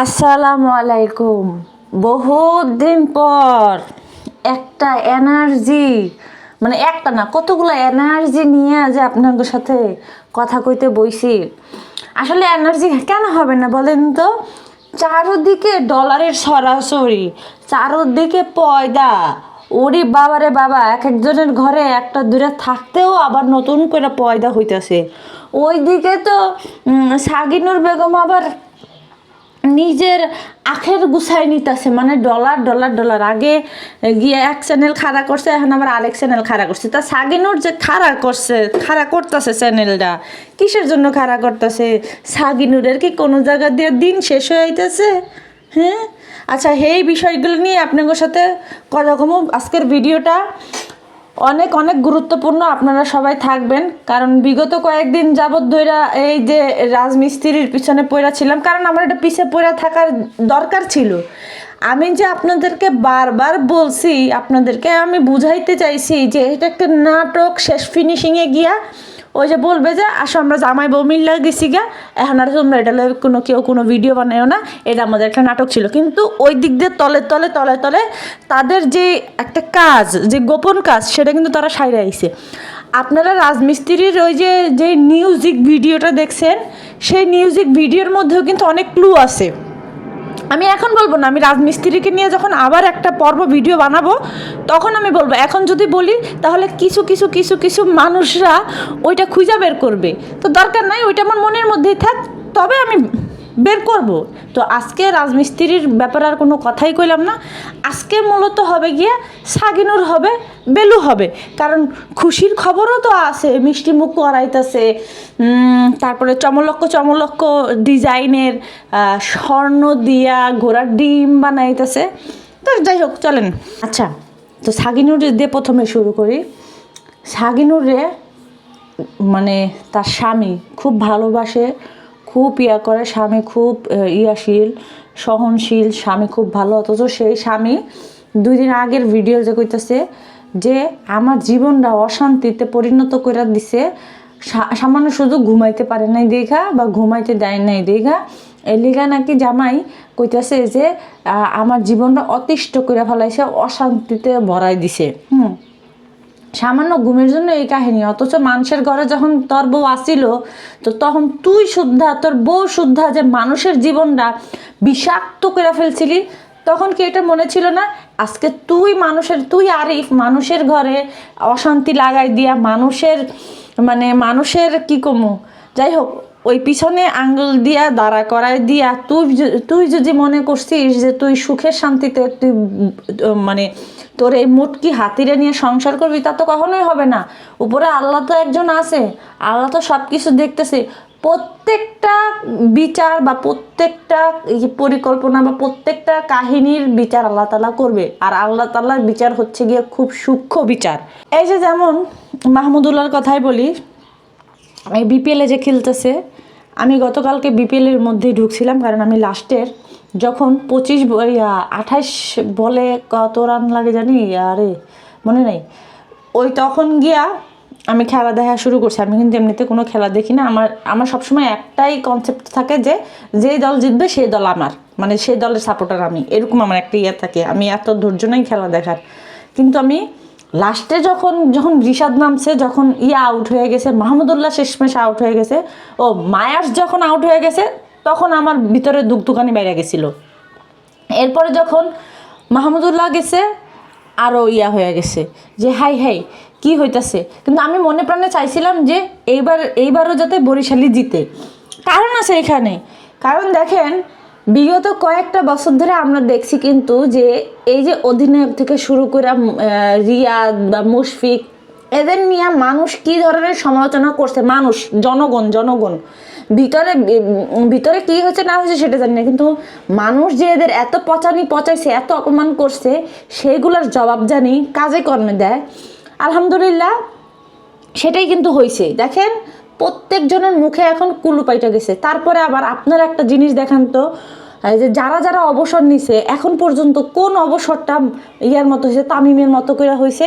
আসসালামু আলাইকুম। বহুত দিন পর একটা এনার্জি মানে একটা না, কতগুলো এনার্জি নিয়ে যে আপনাদের সাথে কথা কইতে বইছি। আসলে এনার্জি কেন হবে না বলেন তো? চারোদিকে ডলারের সরাসরি, চারোদিকে পয়দা। ওরে বাবারে বাবা, এক একজনের ঘরে একটা দূরে থাকতেও আবার নতুন করে পয়দা হইতাছে। ওইদিকে তো সাগিনুর বেগম আবার নিজের আখের গুছাই নিতেছে মানে ডলার ডলার ডলার। আগে গিয়ে এক চ্যানেল খাড়া করছে, এখন আবার আরেক চ্যানেল খাড়া করছে। তা সাগিনুর যে খাড়া করছে, খাড়া করতেছে চ্যানেলটা কিসের জন্য খাড়া করতেছে? সাগিনুরের কি কোনো জায়গা দিয়ে দিন শেষ হয়ে আইতেছে? হ্যাঁ? আচ্ছা এই বিষয়গুলো নিয়ে আপনাদের সাথে কথা কমু আজকের ভিডিওটা অনেক অনেক গুরুত্বপূর্ণ আপনারা সবাই থাকবেন। কারণ বিগত কয়েকদিন যাবৎ ধইরা এই যে রাজমিস্ত্রির পিছনে পড়া ছিলাম, কারণ আমার এটা পিছিয়ে পড়া থাকার দরকার ছিল। আমি যে আপনাদেরকে বারবার বলছি, আপনাদেরকে আমি বুঝাইতে চাইছি যে এটা একটা নাটক, শেষ ফিনিশিংয়ে গিয়া ওই যে বলবে যে, আসো আমরা জামাই বউ মিল্লা গেছি গা। এখন আর তোমরা এটা কোনো কেউ কোনো ভিডিও বানায়ও না। এটা আমাদের একটা নাটক ছিল। কিন্তু ওই দিক দিয়ে তলে তলে তলে তলে তাদের যে একটা কাজ, যে গোপন কাজ, সেটা কিন্তু তারা সাইরে আইছে। আপনারা রাজমিস্ত্রির ওই যে যে মিউজিক ভিডিওটা দেখছেন, সেই মিউজিক ভিডিওর মধ্যেও কিন্তু অনেক ক্লু আছে। আমি এখন বলব না, আমি রাজমিস্ত্রিকে নিয়ে যখন আবার একটা পর্ব ভিডিও বানাবো, তখন আমি বলব, এখন যদি বলি, তাহলে কিছু কিছু কিছু কিছু মানুষরা ওইটা খুঁজা বের করবে। তো দরকার নাই, ওইটা আমার মনের মধ্যেই থাক, তবে আমি বের করব। তো আজকে রাজমিস্ত্রির ব্যাপারে আর কোনো কথাই কইলাম না। আজকে মূলত হবে গিয়ে সাগিনুর হবে, বেলু হবে। কারণ খুশির খবরও তো আছে, মিষ্টি মুখ করাইতেছে তারপরে চমলক্ষ চমলক্ষ ডিজাইনের স্বর্ণ দিয়া ঘোড়ার ডিম বানাইতেছে। তো যাই হোক, চলেন। আচ্ছা তো সাগিনুর দিয়ে প্রথমে শুরু করি। সাগিনুরে মানে তার স্বামী খুব ভালোবাসে খুব ইয়া করে, স্বামী খুব ইয়াশীল, সহনশীল, স্বামী খুব ভালো। অথচ সেই স্বামী দুই দিন আগের ভিডিও যে কইতেছে যে আমার জীবনটা অশান্তিতে পরিণত করে দিছে সামান্য শুধু ঘুমাইতে পারে নাই দেখা বা ঘুমাইতে দেয় নাই দেখা। এই লিগা নাকি জামাই কইতাছে যে আমার জীবনটা অতিষ্ঠ করে ফেলাইছে, অশান্তিতে ভরাই দিছে। হুম। সামান্য ঘুমের জন্য এই কাহিনী, অথচ মানুষের ঘরে যখন তোর বউ আসিল, তো তখন তুই শুদ্ধা, তোর বউ শুদ্ধা যে মানুষের জীবনটা বিষাক্ত করে ফেলছিলি, তখন কি এটা মনে ছিল না? আজকে তুই মানুষের, তুই আরিফ মানুষের ঘরে অশান্তি লাগাই দিয়া, মানুষের মানে মানুষের কি কমু? যাই হোক ওই পিছনে আঙ্গুল দিয়া, দাঁড়া করায় দিয়া, তুই তুই যদি মনে করছিস যে তুই সুখের শান্তিতে তুই মানে তোর এই মুটকি হাতিরে নিয়ে সংসার করবি, তা তো কখনোই হবে না। উপরে আল্লাহ তো একজন আছে, আল্লাহ তো সব কিছু দেখতেছে। প্রত্যেকটা বিচার বা প্রত্যেকটা পরিকল্পনা বা প্রত্যেকটা কাহিনীর বিচার আল্লাহ তালা করবে। আর আল্লাহ তালার বিচার হচ্ছে গিয়ে খুব সূক্ষ্ম বিচার। এই যে যেমন মাহমুদুল্লাহর কথাই বলি এই বিপিএলে যে খেলতেছে, আমি গতকালকে বিপিএলের মধ্যে ঢুকছিলাম, কারণ আমি লাস্টের যখন পঁচিশ আঠাশ বলে কত রান লাগে জানি? আরে, মনে নেই। ওই তখন গিয়া আমি খেলা দেখা শুরু করছি। আমি কিন্তু এমনিতে কোনো খেলা দেখি না। আমার আমার সবসময় একটাই কনসেপ্ট থাকে যে যে দল জিতবে সেই দল আমার। মানে সেই দলের সাপোর্টার আমি। এরকম আমার একটা ইয়ে থাকে। আমি এত ধৈর্য নেই খেলা দেখার। কিন্তু আমি লাস্টে যখন যখন রিশাদ নামছে, যখন ইয়া আউট হয়ে গেছে, মাহমুদুল্লাহ শেষমেশ আউট হয়ে গেছে, ও মায়ার্স যখন আউট হয়ে গেছে, তখন আমার ভিতরে দুগদুকানি বেড়ে গেছিল। এরপরে যখন মাহমুদুল্লাহ গেছে আরও ইয়া হয়ে গেছে, যে হাই হাই, কি হইতাছে? কিন্তু আমি মনে প্রাণে চাইছিলাম যে এইবার, এইবারও যাতে বরিশালি জিতে। কারণ আছে এখানে। কারণ দেখেন বিগত কয়েকটা বছর ধরে আমরা দেখছি কিন্তু যে এই যে অধিনায়ক থেকে শুরু করে রিয়াদ বা মুশফিক, এদের নিয়ে মানুষ কি ধরনের সমালোচনা করছে? মানুষ, জনগণ জনগণ। ভিতরে ভিতরে কি হয়েছে, না হয়েছে সেটা জানি না, কিন্তু মানুষ যে এদের এত পচানি পচাইছে, এত অপমান করছে, সেইগুলোর জবাব জানি কাজে কর্মে দেয়। আলহামদুলিল্লাহ, সেটাই কিন্তু হয়েছে দেখেন প্রত্যেকজনের মুখে এখন কুলু পাইটা গেছে। তারপরে আবার আপনার একটা জিনিস দেখান তো যে যারা যারা অবসর নিছে, এখন পর্যন্ত কোন অবসরটা ইয়ার মতো হয়েছে, তামিমের মতো করে হয়েছে?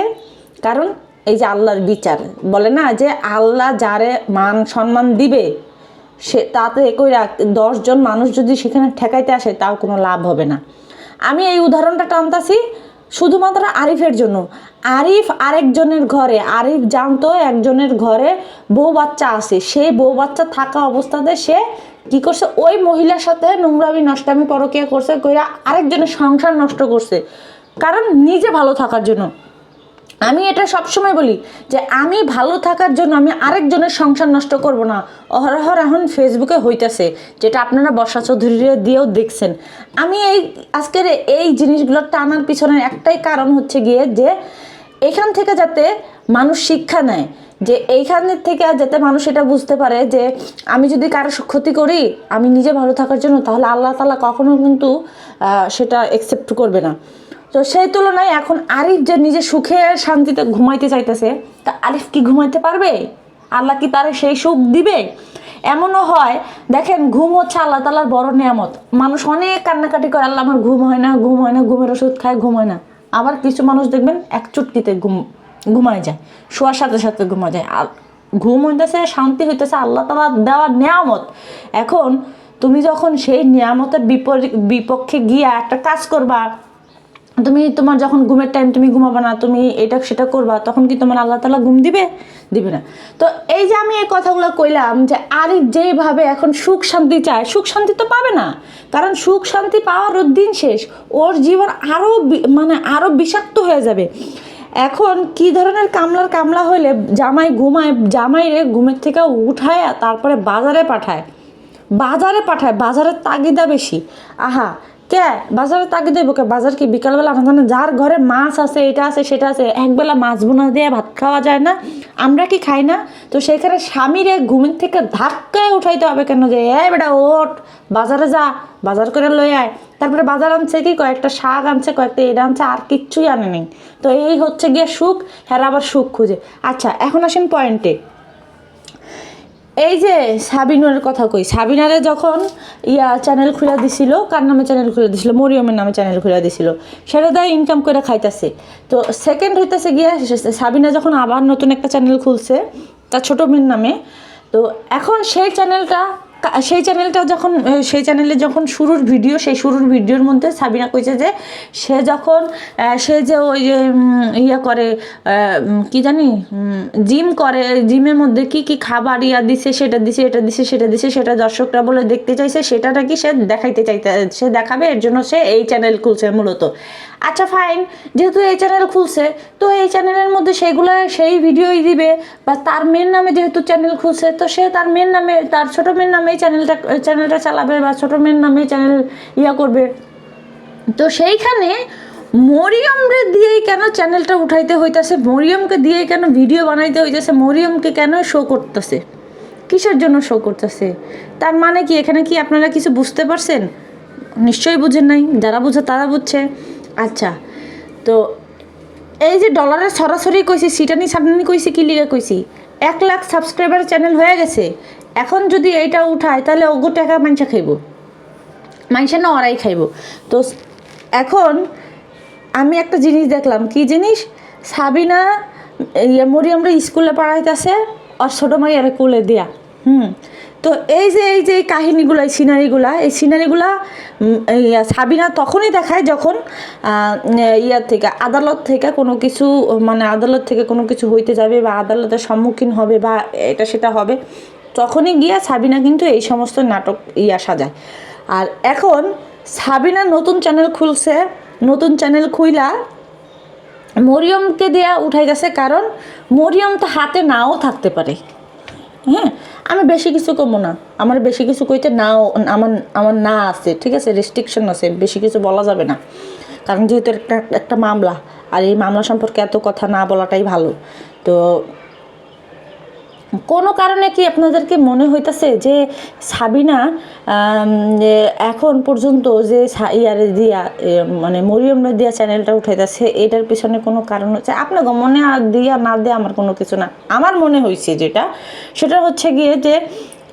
কারণ এই যে আল্লাহর বিচার, বলে না যে আল্লাহ যারে মান সম্মান দিবে, সে তাতে কইরা দশজন মানুষ যদি সেখানে ঠেকাইতে আসে, তাও কোনো লাভ হবে না। আমি এই উদাহরণটা টানতাছি শুধুমাত্র আরিফের জন্য। আরিফ আরেকজনের ঘরে, আরিফ জানতো একজনের ঘরে বউ বাচ্চা আছে। সেই বউ বাচ্চা থাকা অবস্থাতে সে কি করছে? ওই মহিলার সাথে নোংরামি, নষ্টামি, পরকিয়া করছে, কইরা আরেকজনের সংসার নষ্ট করছে। কারণ নিজে ভালো থাকার জন্য। আমি এটা সবসময় বলি যে আমি ভালো থাকার জন্য আমি আরেকজনের সংসার নষ্ট করব না। অহরহর এখন ফেসবুকে হইতেছে, যেটা আপনারা বর্ষা চৌধুরীরা দিয়েও দেখছেন। আমি এই আজকের এই জিনিসগুলো টানার পিছনের একটাই কারণ হচ্ছে গিয়ে যে এখান থেকে যাতে মানুষ শিক্ষা নেয়। যে এইখানের থেকে যাতে মানুষ এটা বুঝতে পারে যে আমি যদি কারও ক্ষতি করি, আমি নিজে ভালো থাকার জন্য, তাহলে আল্লাহ তালা কখনো কিন্তু সেটা একসেপ্ট করবে না। তো সেই তুলনায় এখন আরিফ যে নিজে সুখে শান্তিতে ঘুমাইতে চাইতেছে, তা আরিফ কি ঘুমাইতে পারবে? আল্লাহ কি তারে সেই সুখ দিবে? এমনও হয়, দেখেন ঘুম হচ্ছে আল্লাহ তালার বড় নিয়ামত। মানুষ অনেক কান্নাকাটি করে, আল্লাহ আমার ঘুম হয় না, ঘুম হয় না, ঘুমের ওষুধ খায়, ঘুম হয় না। আবার কিছু মানুষ দেখবেন, এক চুটকিতে ঘুম ঘুমায় যায়, শোয়ার সাথে সাথে ঘুমা যায়। আর ঘুম হইতেছে, শান্তি হইতেছে, আল্লাহ তালা দেওয়ার নিয়ামত। এখন তুমি যখন সেই নিয়ামতের বিপরীত বিপক্ষে গিয়া একটা কাজ করবা, তুমি তোমার যখন ঘুমের টাইম তুমি ঘুমাবে না, তুমি এটা সেটা করবা, তখন কি তোমার আল্লাহ তালা ঘুম দিবে? দিবে না। তো এই যে আমি এই কথাগুলো কইলাম যে আরিফ যেইভাবে এখন সুখ শান্তি চায়, সুখ শান্তি তো পাবে না। কারণ সুখ শান্তি পাওয়ার দিন শেষ, ওর জীবন আরও মানে আরও বিষাক্ত হয়ে যাবে। এখন কি ধরনের কামলার কামলা হইলে জামাই ঘুমায়, জামাই রে ঘুমের থেকে উঠায় তারপরে বাজারে পাঠায়? বাজারে পাঠায় বাজারের তাগিদা বেশি। আহা কে? বাজারে তাগিদা দেবো কে বাজার কি বিকালবেলা জানে যার ঘরে মাছ আছে, এটা আছে, সেটা আছে, একবেলা মাছ বোনা দিয়ে ভাত খাওয়া যায় না, আমরা কি খাই না? তো সেখানে স্বামীরে ঘুমের থেকে ধাক্কায় উঠাইতে হবে কেন যে এ বেটা, ওঠ, বাজারে যা, বাজার করে লই আয়। তারপরে বাজার আনছে কি? কয়েকটা শাক আনছে, কয়েকটা এটা আনছে, আর কিচ্ছুই আনে নেই। তো এই হচ্ছে গিয়ে সুখ হ্যাঁ আবার সুখ খুঁজে। আচ্ছা এখন আসেন পয়েন্টে এই যে সাবিনার কথা কই, সাবিনারে যখন ইয়া চ্যানেল খুলে দিছিল, কার নামে চ্যানেল খুলে দিছিল? মরিয়মের নামে চ্যানেল খুলে দিছিল। সেটা দিয়ে ইনকাম করে খাইতেছে। তো সেকেন্ড হইতেছে গিয়ে সাবিনা যখন আবার নতুন একটা চ্যানেল খুলছে, তার ছোটো মেয়ের নামে, তো এখন সেই চ্যানেলটা সেই চ্যানেলটা যখন সেই চ্যানেলে যখন শুরুর ভিডিও সেই শুরুর ভিডিওর মধ্যে সাবিনা কইছে যে, সে যখন সে যে ওই যে ইয়া করে কি জানি জিম করে জিমের মধ্যে কি কি খাবার ইয়া দিছে, সেটা দিছে, এটা দিছে, সেটা দিছে, সেটা দর্শকরা বলে দেখতে চাইছে, সেটা নাকি সে দেখাইতে চাইতে, সে দেখাবে, এর জন্য সে এই চ্যানেল খুলছে মূলত। আচ্ছা ফাইন যেহেতু এই চ্যানেল খুলছে, তো এই চ্যানেলের মধ্যে সেইগুলো সেই ভিডিওই দিবে। বা তার মেয়ের নামে যেহেতু চ্যানেল খুলছে, তো সে তার মেয়ের নামে, তার ছোটো মেয়ের নামে চ্যানেলটা চ্যানেলটা চালাবে বা ছোটো মেয়ের নামে চ্যানেল ইয়া করবে। তো সেইখানে মরিয়মরে দিয়েই কেন চ্যানেলটা উঠাইতে হইতাছে? মরিয়মকে দিয়েই কেন ভিডিও বানাইতে হইতেছে? মরিয়মকে কেন শো করতেছে? কিসের জন্য শো করতেছে? তার মানে কি? এখানে কি আপনারা কিছু বুঝতে পারছেন? নিশ্চয়ই বুঝেন নাই। যারা বুঝে তারা বুঝছে। আচ্ছা তো এই যে ডলারের সরাসরি কইছি, সিটানি সাটানি কইছি, কি লিগে কইছি? এক লাখ সাবস্ক্রাইবার চ্যানেল হয়ে গেছে, এখন যদি এইটা উঠায়, তাহলে ওগো টাকা মানুষে খাইব। মানুষের না, ওরাই খাইব। তো এখন আমি একটা জিনিস দেখলাম, কি জিনিস? সাবিনা ইয়ে মরিয়মরা স্কুলে পড়াইতেছে, আর ছোটো মাইয়ারে কোলে দেয়া। হুম তো এই যে এই যে কাহিনিগুলো, এই সিনারিগুলা এই সিনারিগুলা সাবিনা তখনই দেখায় যখন ইয়ার থেকে, আদালত থেকে কোনো কিছু মানে আদালত থেকে কোনো কিছু হইতে যাবে বা আদালতের সম্মুখীন হবে বা এটা সেটা হবে, তখনই গিয়া সাবিনা কিন্তু এই সমস্ত নাটক ইয়া সাজায়। আর এখন সাবিনা নতুন চ্যানেল খুলছে, নতুন চ্যানেল খুইলা মরিয়মকে দেয়া উঠাই গেছে, কারণ মরিয়ম তো হাতে নাও থাকতে পারে। হ্যাঁ আমি বেশি কিছু কমো না। আমার বেশি কিছু কইতে নাও, আমার আমার না আছে, ঠিক আছে? রেস্ট্রিকশন আছে, বেশি কিছু বলা যাবে না। কারণ যেহেতু একটা একটা মামলা, আর এই মামলা সম্পর্কে এত কথা না বলাটাই ভালো। তো কোনো কারণে কি আপনাদেরকে মনে হইতাছে যে সাবিনা এখন পর্যন্ত যে ইয়ারে দিয়া মানে মরিয়মরা দিয়া চ্যানেলটা উঠাইতেছে, এটার পিছনে কোনো কারণ হচ্ছে? আপনাকে মনে দিয়া না দেয়া আমার কোনো কিছু না। আমার মনে হয়েছে যেটা, সেটা হচ্ছে গিয়ে যে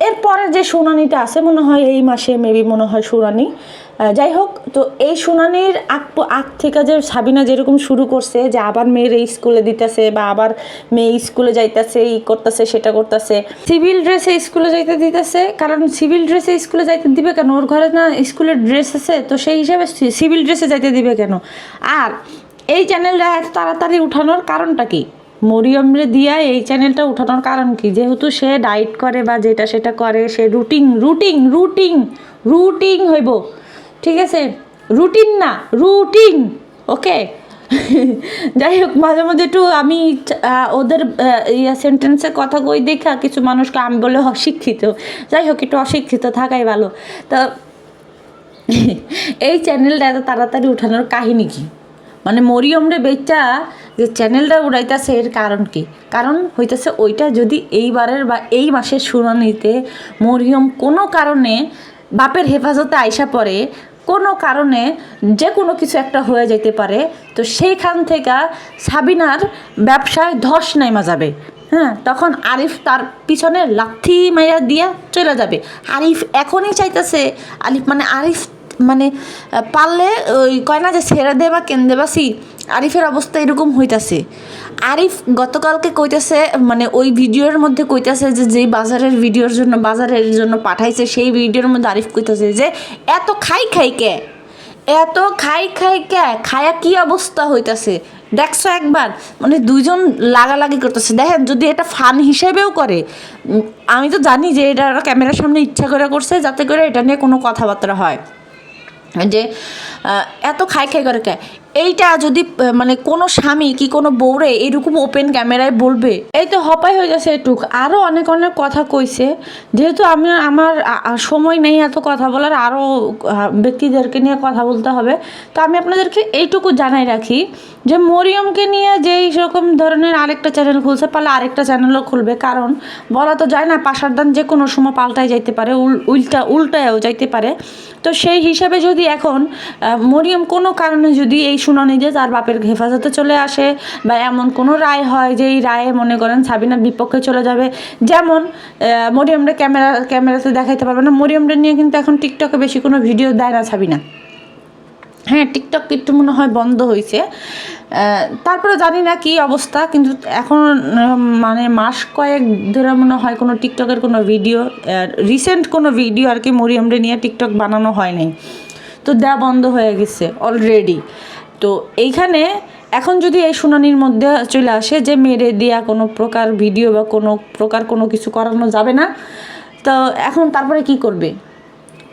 এরপরে যে শুনানিটা আছে, মনে হয় এই মাসে মেবি মনে হয় শুনানি যাই হোক, তো এই শুনানির আগ আগ থেকে যে সাবিনা যেরকম শুরু করছে, যে আবার মেয়ের এই স্কুলে দিতেছে বা আবার মেয়ে স্কুলে যাইতেছে ই করতেছে, সেটা করতেছে, সিভিল ড্রেসে স্কুলে যাইতে দিতেছে, কারণ সিভিল ড্রেসে স্কুলে যাইতে দিবে কেন? ওর ঘরে না স্কুলের ড্রেস আছে, তো সেই হিসাবে সিভিল ড্রেসে যাইতে দিবে কেন? আর এই চ্যানেলটা এত তাড়াতাড়ি উঠানোর কারণটা কি? মরিয়মরে দিয়া এই চ্যানেলটা উঠানোর কারণ কি? যেহেতু সে ডায়েট করে বা যেটা সেটা করে, সে রুটিন রুটিন রুটিন রুটিন হইব। ঠিক আছে? রুটিন না রুটিন ওকে যাই হোক মাঝে মাঝে একটু আমি ওদের ইয়া সেন্টেন্সে কথা কই দেখা, কিছু মানুষকে আমি বলে অশিক্ষিত। যাই হোক একটু অশিক্ষিত থাকাই ভালো। তো, এই চ্যানেলটা এত তাড়াতাড়ি উঠানোর কাহিনী কি? মানে মরিয়মরে বেচা যে চ্যানেলটা উড়াইতেছে এর কারণ কি? কারণ হইতেছে ওইটা যদি এইবারের বা এই মাসের শুনানিতে মরিয়ম কোনো কারণে বাপের হেফাজতে আইসা পড়ে কোনো কারণে যে কোনো কিছু একটা হয়ে যেতে পারে, তো সেইখান থেকে সাবিনার ব্যবসায় ধস নেমা যাবে। হ্যাঁ তখন আরিফ তার পিছনে লাথি মাইয়া দিয়া চলে যাবে। আরিফ এখনই চাইতেছে, আরিফ মানে আরিফ মানে পারলে ওই কয় না যে ছেড়ে দে বা কেন্দে বাসি আরিফের অবস্থা এরকম হইতাছে। আরিফ গতকালকে কইতাছে মানে ওই ভিডিওর মধ্যে কইতাছে যে যেই বাজারের ভিডিওর জন্য, বাজারের জন্য পাঠাইছে, সেই ভিডিওর মধ্যে আরিফ কইতাছে যে, এত খাই খাই কে? এত খাই খাই কে? খায়া কি অবস্থা হইতাছে? দেখছ একবার? মানে দুইজন লাগালাগি করতেছে। দেখেন, যদি এটা ফান হিসেবেও করে আমি তো জানি যে এটা ক্যামেরার সামনে ইচ্ছা করে করছে, যাতে করে এটা নিয়ে কোনো কথাবার্তা হয়। যে এত খাই খাই করে কে? এইটা যদি মানে কোনো স্বামী কি কোনো বউরে এরকম ওপেন ক্যামেরায় বলবে? এই তো হপাই হয়ে গেছে এটুক। আরও অনেক অনেক কথা কইছে। যেহেতু আমি, আমার সময় নেই এত কথা বলার আরও ব্যক্তিদেরকে নিয়ে কথা বলতে হবে। তো আমি আপনাদেরকে এইটুকু জানাই রাখি যে মরিয়মকে নিয়ে যেই রকম ধরনের আরেকটা চ্যানেল খুলছে, পারলে আরেকটা চ্যানেলও খুলবে। কারণ বলা তো যায় না পাশার দান যে কোনো সময় পাল্টায় যাইতে পারে, উল, উল্টা, উল্টায়ও যাইতে পারে। তো সেই হিসাবে যদি এখন মরিয়ম কোনো কারণে যদি এই শুনানি যে তার বাপের হেফাজতে চলে আসে বা এমন কোনো রায় হয় যে এই রায়ে মনে করেন সাবিনার বিপক্ষে চলে যাবে। যেমন মরিয়মরা ক্যামেরা, ক্যামেরাতে দেখাইতে পারবে না। মরিয়মরে নিয়ে কিন্তু এখন টিকটকে বেশি কোনো ভিডিও দেয় না সাবিনা। হ্যাঁ টিকটক একটু মনে হয় বন্ধ হয়েছে তারপরে জানি না কি অবস্থা, কিন্তু এখন মানে মাস কয়েক ধরে মনে হয় কোনো টিকটকের কোনো ভিডিও রিসেন্ট কোনো ভিডিও আর কি মরিয়মরে নিয়ে টিকটক বানানো হয় নাই। তো দেওয়া বন্ধ হয়ে গেছে অলরেডি তো এইখানে এখন যদি এই শুনানির মধ্যে চলে আসে যে মেরে দেওয়া কোনো প্রকার ভিডিও বা কোনো প্রকার কোনো কিছু করানো যাবে না, তো এখন তারপরে কি করবে?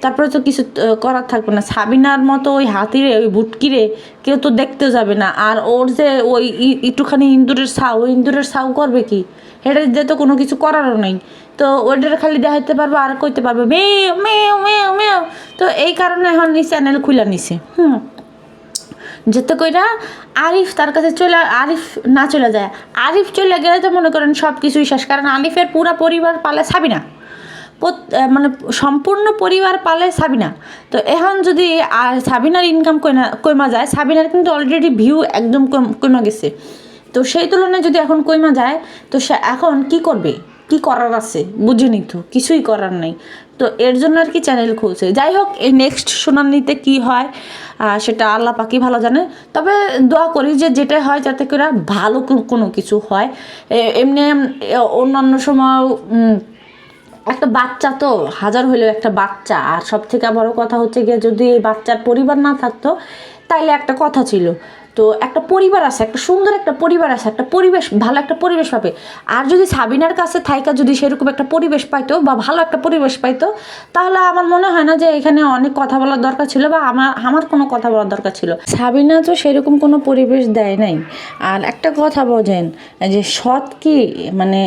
তারপরে তো কিছু করার থাকবে না। সাবিনার মতো ওই হাতিরে, ওই বুটকিরে কেউ তো দেখতে যাবে না। আর ওর যে ওই একটুখানি ইন্দুরের সাউ ওই ইন্দুরের সাউ করবে কি? হেঁটে দিয়ে তো কোনো কিছু করারও নেই। তো ওইটার খালি দেখাইতে পারবে আর কইতে পারবে মেয়ে মেয়ে মেয়ে মেয়ে তো এই কারণে এখন চ্যানেল খুলে নিছে। হুম। যেতে কইরা আরিফ তার কাছে চলে, আরিফ না চলে যায়। আরিফ চলে গেলে তো মনে করেন সব কিছুই শেষ। কারণ আরিফের পুরা পরিবার পালে সাবিনা। মানে সম্পূর্ণ পরিবার পালে সাবিনা। তো এখন যদি আর সাবিনার ইনকাম কইমা যায়, সাবিনার কিন্তু অলরেডি ভিউ একদম কম- কমে গেছে। তো সেই তুলনায় যদি এখন কইমা যায়, তো সে এখন কি করবে? কি করার আছে? বুঝিনি তো, কিছুই করার নেই। তো এর জন্য আর কি চ্যানেল খুলছে। যাই হোক, এই নেক্সট শুনানিতে কি হয় সেটা আল্লাহ পাকি ভালো জানে। তবে দোয়া করি যে যেটা হয় যাতে করে ভালো কোনো কিছু হয়। এমনি অন্যান্য সময় একটা বাচ্চা তো, হাজার হইলেও একটা বাচ্চা। আর সব থেকে বড় কথা হচ্ছে গিয়ে যদি এই বাচ্চার পরিবার না থাকতো, তাইলে একটা কথা ছিল। তো একটা পরিবার আছে, একটা সুন্দর একটা পরিবার আছে, একটা পরিবেশ, ভালো একটা পরিবেশ পাবে। আর যদি সাবিনার কাছে থাইকা যদি সেরকম একটা পরিবেশ পাইতো বা ভালো একটা পরিবেশ পাইতো, তাহলে আমার মনে হয় না যে এখানে অনেক কথা বলার দরকার ছিল বা আমার আমার কোনো কথা বলার দরকার ছিল। সাবিনা তো সেরকম কোনো পরিবেশ দেয় নাই। আর একটা কথা বোঝেন যে সৎ কি মানে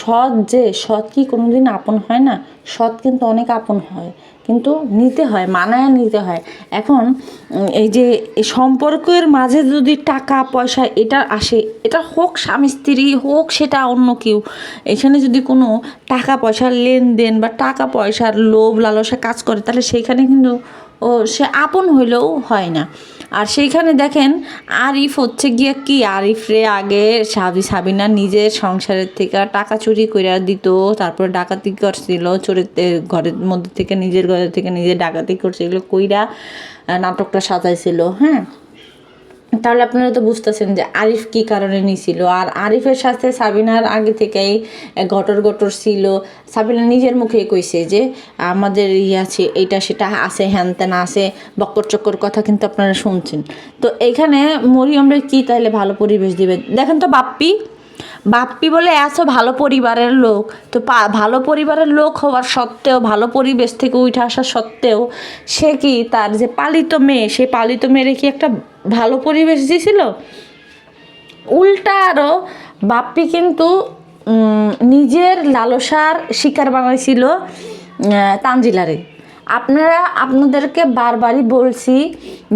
সৎ যে, সৎ কি কোনোদিন আপন হয় না? সৎ কিন্তু অনেক আপন হয়। কিন্তু নিতে হয়, মানায় নিতে হয়। এখন এই যে সম্পর্কের মাঝে যদি টাকা, পয়সা এটা আসে, এটা হোক স্বামী স্ত্রী, হোক সেটা অন্য কেউ, এখানে যদি কোনো টাকা, পয়সার লেনদেন বা টাকা, পয়সার লোভ, লালসা কাজ করে, তাহলে সেইখানে কিন্তু ও, সে আপন হইলেও হয় না। আর সেইখানে দেখেন আরিফ হচ্ছে গিয়ে কি? আরিফ রে আগে সাবি সাবিনা নিজের সংসারের থেকে টাকা চুরি করে দিত, তারপরে ডাকাতি করছিল চোরের ঘরের মধ্যে থেকে, নিজের ঘরের থেকে নিজের ডাকাতি করছে, এগুলো কইরা নাটকটা সাজাইছিল হ্যাঁ? তাহলে আপনারা তো বুঝতেছেন যে আরিফ কি কারণে নিছিল। আর আরিফের সাথে সাবিনার আগে থেকেই গটর গটর ছিল। সাবিনা নিজের মুখে কইছে যে, আমাদের ইয়ে আছে, এইটা সেটা আছে, হ্যান ত্যান আছে, বক্কর চক্কর কথা কিন্তু আপনারা শুনছেন। তো এখানে মরিয়মরা কি তাহলে ভালো পরিবেশ দিবে? দেখেন তো বাপ্পি। বাপ্পি বলে এত ভালো পরিবারের লোক, তো ভালো পরিবারের লোক হওয়ার সত্ত্বেও, ভালো পরিবেশ থেকে উঠে আসা সত্ত্বেও সে কি তার যে পালিত মেয়ে, সে পালিত মেয়েরে কি একটা ভালো পরিবেশ দিয়েছিল উল্টা আরও বাপ্পি কিন্তু নিজের লালসার শিকার বানাইছিল তানজিলারে। আপনারা, আপনাদেরকে বারবারই বলছি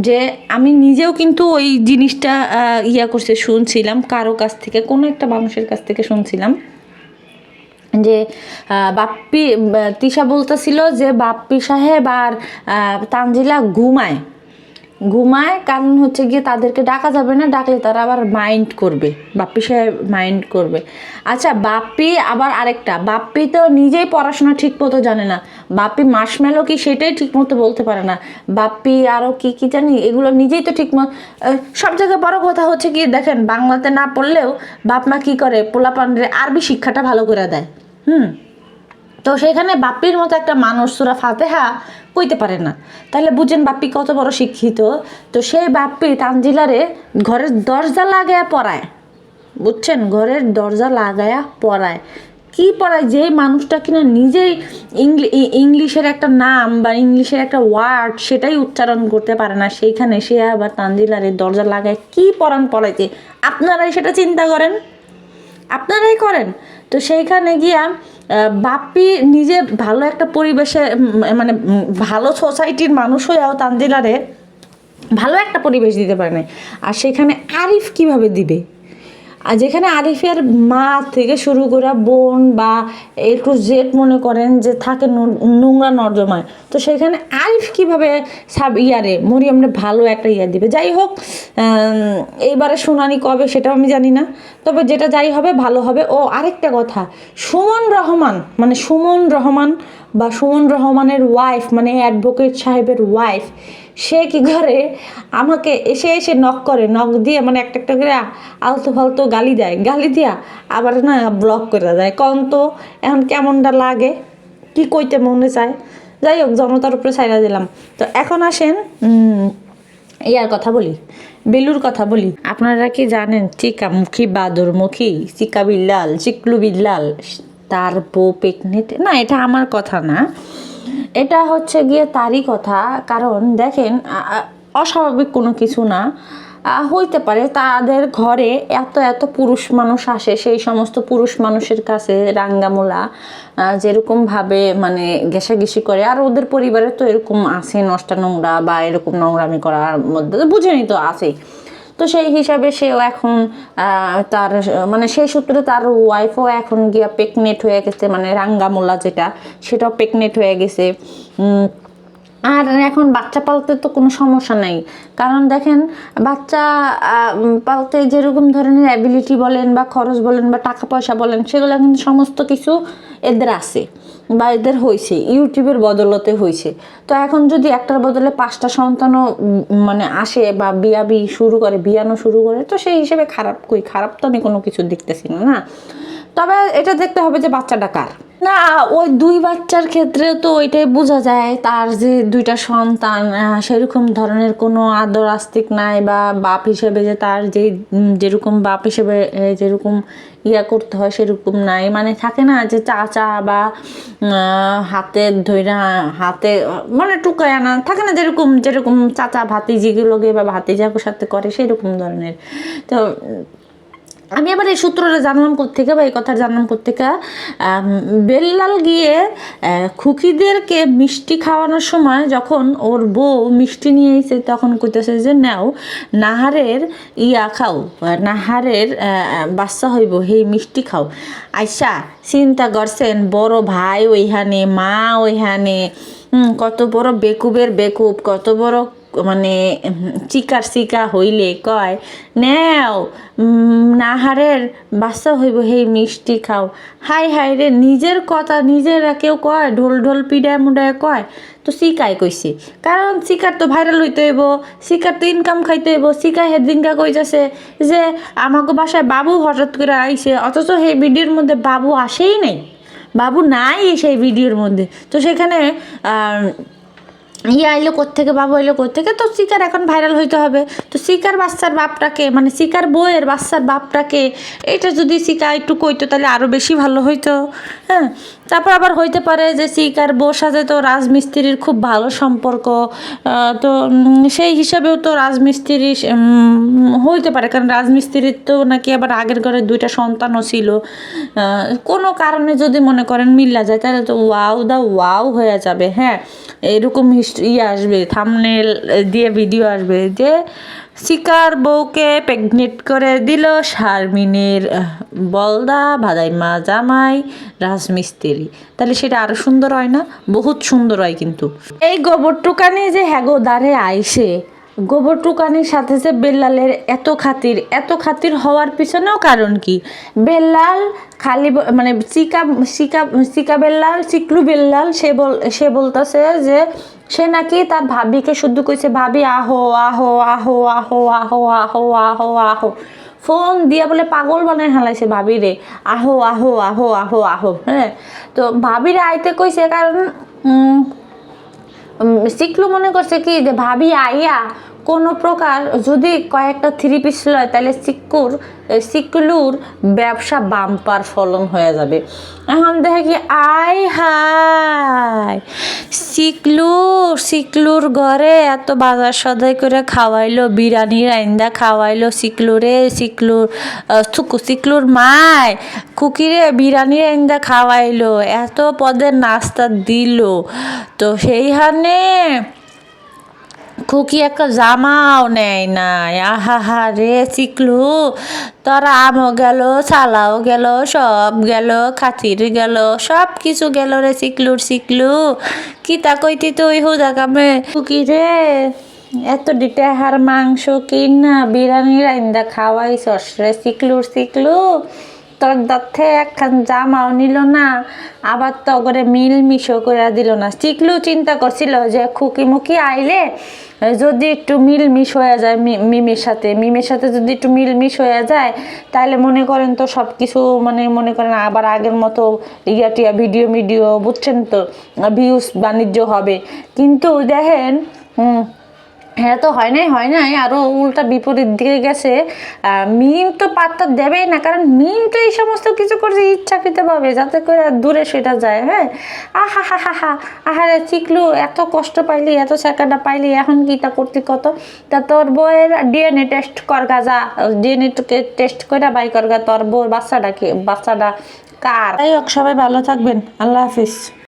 যে আমি নিজেও কিন্তু ওই জিনিসটা ইয়া করছে, শুনছিলাম, কারও কাছ থেকে, কোনো একটা মানুষের কাছ থেকে শুনছিলাম যে বাপ্পি তিশা বলতেছিল যে বাপ্পি সাহেব আর তানজিলা ঘুমায়। ঘুমায়, কারণ হচ্ছে গিয়ে তাদেরকে ডাকা যাবে না, ডাকলে তারা আবার মাইন্ড করবে, বাপ্পি সাহেব মাইন্ড করবে। আচ্ছা বাপ্পি আবার আরেকটা, বাপ্পি তো নিজেই পড়াশোনা ঠিক মতো জানে না। বাপ্পি মাসমেলো কি সেটাই ঠিক মতো বলতে পারে না। বাপ্পি আরও কি কি জানি, এগুলো নিজেই তো ঠিক মতো সব জায়গায় বড় কথা হচ্ছে কি দেখেন, বাংলাতে না পড়লেও বাপ মা কী করে, পোলাপানরে আরবি শিক্ষাটা ভালো করে দেয়। হুম? তো সেখানে বাপ্পির মতো একটা মানুষ, সুরা ফাতেহা, কইতে পারে না। তাহলে বুঝেন বাপ্পি কত বড় শিক্ষিত। তো সেই বাপ্পি তানজিলারে ঘরের দরজা লাগায়া পড়ায়। বুঝছেন? ঘরের দরজা লাগায়া পড়ায়। কি পড়ায়? যেই মানুষটা কিনা নিজেই ইংলি- ইংলিশের একটা নাম বা ইংলিশের একটা ওয়ার্ড সেটাই উচ্চারণ করতে পারে না। সেইখানে সে আবার তানজিলারে দরজা লাগায় কি পড়ান পড়াইতে আপনারাই সেটা চিন্তা করেন। আপনারাই করেন। তো সেইখানে গিয়া বাপ্পি নিজে ভালো একটা পরিবেশে মানে ভালো সোসাইটির মানুষ হয়েও তানজিলারে ভালো একটা পরিবেশ দিতে পারে না আর সেখানে আরিফ কীভাবে দিবে? আর যেখানে আরিফের মা থেকে শুরু করে বোন বা একটু জেট মনে করেন যে থাকে নোংরা নর্দমায়, তো সেখানে আরিফ কীভাবে সাব ইয়ারে মরিয়মরে ভালো একটা ইয়া দিবে? যাই হোক এইবারে শুনানি কবে সেটাও আমি জানি না, তবে যেটা যাই হবে ভালো হবে। ও আরেকটা কথা, সুমন রহমান মানে সুমন রহমান বা সুমন রহমানের ওয়াইফ মানে অ্যাডভোকেট সাহেবের ওয়াইফ সে কি করে? আমাকে এসে এসে নক করে নক দিয়ে মানে একটা একটা করে আলতু ফালতু গালি দেয়। গালি দিয়া আবার না ব্লক করে দেয়। কন তো, এখন কেমনটা লাগে? কি কইতে মনে চায়? যাই হোক, জনতার উপরে ছাইরা দিলাম। তো এখন আসেন ইয়ার কথা বলি, বেলুর কথা বলি। আপনারা কি জানেন, চিকামুখী, বাদরমুখী চিকা বিল্লাল চিকলু বিল্লাল তার বউ পেকনেট না, এটা আমার কথা না। এটা হচ্ছে গিয়ে তারই কথা, কারণ দেখেন অস্বাভাবিক কোনো কিছু না। হইতে পারে তাদের ঘরে এত এত পুরুষ মানুষ আসে, সেই সমস্ত পুরুষ মানুষের কাছে রাঙ্গামোলা যেরকমভাবে মানে ঘেঁষাঘেঁষি করে, আর ওদের পরিবারে তো এরকম আছে নষ্টা নোংরা বা এরকম নোংরামি করার মধ্যে তো বুঝেনি তো আছেই তো সেই হিসাবে সেও এখন তার মানে সেই সূত্রে তার ওয়াইফও এখন গিয়া পেকনেট হয়ে গেছে মানে রাঙ্গামোলা যেটা, সেটাও পেকনেট হয়ে গেছে। আর এখন বাচ্চা পালতে তো কোনো সমস্যা নাই। কারণ দেখেন, বাচ্চা পালতে যেরকম ধরনের অ্যাবিলিটি বলেন বা খরচ বলেন বা টাকা পয়সা বলেন, সেগুলো কিন্তু সমস্ত কিছু এদের আছে বা এদের হয়েছে ইউটিউবের বদলতে হয়েছে তো এখন যদি একটার বদলে পাঁচটা সন্তানও মানে আসে বা বিয়াবি শুরু করে, বিয়ানো শুরু করে, তো সেই হিসেবে খারাপ কই, খারাপ তো আমি কোনো কিছু দেখতেছি না না? তবে এটা দেখতে হবে যে বাচ্চাটা কার। না, ওই দুই বাচ্চার ক্ষেত্রে তো ওইটাই বোঝা যায়, তার যে দুইটা সন্তান সেরকম ধরনের কোনো আদর আস্তিক নাই বা বাপ হিসেবে যে তার যে যেরকম বাপ হিসেবে যেরকম ইয়া করতে হয় সেরকম নাই। মানে থাকে না যে চাচা বা হাতে ধইরা, হাতে মানে টুকায় আনা, থাকে না যেরকম যেরকম চাচা ভাতিজিগুলোকে বা ভাতিজাগুলোর সাথে করে সেরকম ধরনের। তো আমি আবার এই সূত্রটা জানলাম কোথেকে বা এই কথা জানলাম কোথেকে বেল্লাল গিয়ে খুকিদেরকে মিষ্টি খাওয়ানোর সময় যখন ওর বউ মিষ্টি নিয়ে এসে তখন কইতেছে যে, নাও, নাহারের ইয়া খাও নাহারের বাচ্চা হইব সেই মিষ্টি খাও। আচ্ছা চিন্তা করছেন, বড় ভাই ওইখানে, মা ওইখানে কত বড় বেকুবের বেকুব, কত বড় মানে চিকার চিকা হইলে কয়, নেও নাহারের বাচ্চা হইব, হেই মিষ্টি খাও। হাই হাই রে, নিজের কথা নিজেরা কেউ কয়, ঢোল ঢোল পিডায় মুডায় কয়। তো সিকাই কইছে, কারণ সিকার তো ভাইরাল হইতে হইব সিকার তো ইনকাম খাইতে হইব সিকা হেদিনকা কইতাছে যে আমাকে বাসায় বাবু হঠাৎ করে আইছে, অথচ সেই ভিডিওর মধ্যে বাবু আসেই নাই, বাবু নাই সেই ভিডিওর মধ্যে। তো সেখানে ইয়ে আইলো কোত্থেকে, বাবু আইলো কোত্থেকে, তো শিকার এখন ভাইরাল হইতে হবে। তো শিকার বাচ্চার বাপটাকে মানে শিকার বইয়ের বাচ্চার বাপটাকে, এটা যদি শিকা একটু কইতো তাহলে আরও বেশি ভালো হইতো। হ্যাঁ তারপর আবার হইতে পারে যে শিকার বউর সাথে তো রাজমিস্ত্রির খুব ভালো সম্পর্ক। তো সেই হিসাবেও তো রাজমিস্ত্রি হইতে পারে, কারণ রাজমিস্ত্রির তো নাকি আবার আগের ঘরে দুইটা সন্তানও ছিল। কোনো কারণে যদি মনে করেন মিল্লা যায়, তাহলে তো ওয়াও দা ওয়াও হয়ে যাবে। হ্যাঁ এরকম হিস্ট্রি ইয়ে আসবে থামনেল দিয়ে ভিডিও আসবে যে শিকার বউকে প্রেগনেন্ট করে দিল শারমিনের বলদা, ভাদাইমা জামাই, রাজমিস্ত্রি। তাহলে সেটা আরও সুন্দর হয় না? বহুত সুন্দর হয় কিন্তু। এই গোবর টুকানি যে হ্যাগো দাঁড়ে আইসে, গোবর টুকানির সাথে যে বেল্লালের এত খাতির এত খাতির হওয়ার পিছনেও কারণ কি? বেল্লাল খালি মানে চিকা চিকা চিকা বেল্লাল চিকলু বেল্লাল, সে বল, সে বলতেছে যে সে নাকি তার ভাবিকে শুদ্ধ কইছে, ভাবি, আহো আহো আহো আহো আহো আহো আহো আহো। ফোন দিয়া বলে পাগল বানায় হালাইছে ভাবিরে। আহো আহো আহো আহো আহো। হ্যাঁ? তো ভাবিরে আইতে কইছে কারণ শিখলু মনে করছে কি যে, ভাবি, আইয়া কোনো প্রকার যদি কয়েকটা থ্রি পিস লয়, তাহলে সিক্কুর সিকলুর ব্যবসা বাম্পার ফলন হয়ে যাবে। এখন দেখে কি আই হাই সিকলুর সিকলুর ঘরে এত বাজার সদাই করে খাওয়াইলো বিরিয়ানি রাইন্দা খাওয়াইলো, সিকলুরে সিকলুর সিকলুর মায়, কুকিরে বিরিয়ানি রাইন্দা খাওয়াইলো, এত পদের নাস্তা দিল। তো সেইখানে খুকি একটা জামাও নেয় নাই। আহা রে চিকলু, তোর আমও গেল, চালাও গেল, সব গেল, খাতির গেল, সব কিছু গেল রে চিকলুর চিকলু। কিতা কইতি তুই হুদা কামে? খুকি রে, এত ডিটে হার মাংস কিনা, বিরিয়ানি রাইন্দা খাওয়াইছস রে চিকলুর চিকলু। তোর দত্থে একখান জামাও নিল না, আবার তো করে মিল মিশো করে দিল না। চিকলু চিন্তা করছিল যে খুকি মুখি আইলে যদি একটু মিল মিশ হয়ে যায় মিমের সাথে মিমের সাথে যদি একটু মিল মিশ হয়ে যায় তাহলে মনে করেন তো সব কিছু মানে মনে করেন আবার আগের মতো ইয়া টিয়া ভিডিও ভিডিও বুঝছেন তো ভিউস বাণিজ্য হবে। কিন্তু দেখেন হ্যাঁ তো হয় নাই হয় নাই। আরও উল্টা বিপরীত দিকে গেছে। মিম তো পাত্তা দেবেই না, কারণ মিম তো এই সমস্ত কিছু করছে ইচ্ছাকৃতভাবে, যাতে করে দূরে সেটা যায় হ্যাঁ? আহা, হা হা হা। আহারে, চিকলু, এত কষ্ট পাইলি, এত সেকাটা পাইলি, এখন কি তা করতে কত? তা তোর বউয়ের ডিএনএ টেস্ট করগা যা। ডিএনএ টেস্ট করে বাই করগা তোর বউর বাচ্চাটা কি বাচ্চাটা কার? হোক, সবাই ভালো থাকবেন। আল্লাহ হাফিজ।